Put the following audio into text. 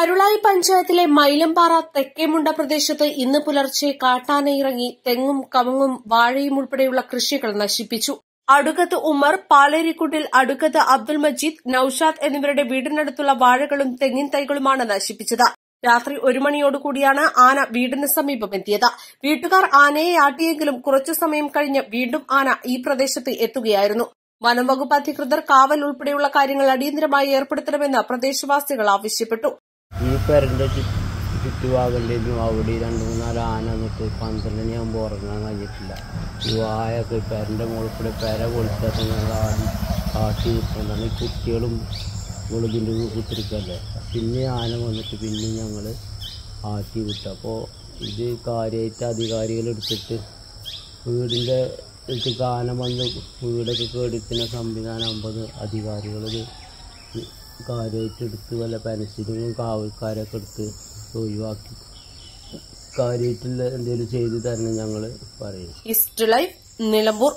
കരുളായി പഞ്ചായത്തിലെ മൈലമ്പാറ തെക്കേമുണ്ട പ്രദേശത്ത് ഇന്ന് പുലർച്ചെ കാട്ടാനയിറങ്ങി തെങ്ങും കമുങ്ങും വാഴയും ഉൾപ്പെടെയുള്ള കൃഷികൾ നശിപ്പിച്ചു. അടുക്കത്ത് ഉമർ പാലേരിക്കുട്ടിൽ അടുക്കത്ത് അബ്ദുൽ മജീദ് നൌഷാദ് എന്നിവരുടെ വീടിനടുത്തുള്ള വാഴകളും തെങ്ങിൻ തൈകളുമാണ് നശിപ്പിച്ചത്. രാത്രി ഒരു മണിയോടുകൂടിയാണ് ആന വീടിന് സമീപം എത്തിയത്. വീട്ടുകാർ ആനയെ ആട്ടിയെങ്കിലും കുറച്ചു സമയം കഴിഞ്ഞ് വീണ്ടും ആന ഈ പ്രദേശത്ത് എത്തുകയായിരുന്നു. വനംവകുപ്പ് അധികൃതർ കാവൽ ഉൾപ്പെടെയുള്ള കാര്യങ്ങൾ അടിയന്തരമായി ഏർപ്പെടുത്തണമെന്ന് പ്രദേശവാസികൾ ആവശ്യപ്പെട്ടു. ഈ പെരന്റെ ചുറ്റുഭാഗങ്ങളിലും അവിടെ രണ്ട് മൂന്നാൽ ആന എന്നിട്ട് പന്ത്രണ്ടിന് ഞാൻ ഉറങ്ങാൻ കഴിഞ്ഞിട്ടില്ല. ഈ വായൊക്കെ പെരന്റെ മുകളിൽ കൂടെ പെര ആടി കാട്ടി വിട്ടുകൊണ്ടാണ് ഈ കുട്ടികളും മുളുകിന്റെ കുത്തിരിക്കല്ലേ? പിന്നെ ആന വന്നിട്ട് പിന്നെ ഞങ്ങൾ ആട്ടി വിട്ടു. അപ്പോൾ ഇത് കാര്യമായിട്ട് അധികാരികൾ എടുത്തിട്ട് വീടിന്റെ ആന വന്ന് വീടൊക്കെ കേടിക്കുന്ന സംവിധാനം ആകുമ്പോൾ അധികാരികളിത് കാര്യമായിട്ട് എടുത്ത് വല്ല പെൻസിലും കാവൽക്കാരൊക്കെ എടുത്ത് ഒഴിവാക്കി. കാര്യമായിട്ടുള്ള എന്തെങ്കിലും ചെയ്ത് തരണം ഞങ്ങൾ പറയും. East life Nilambur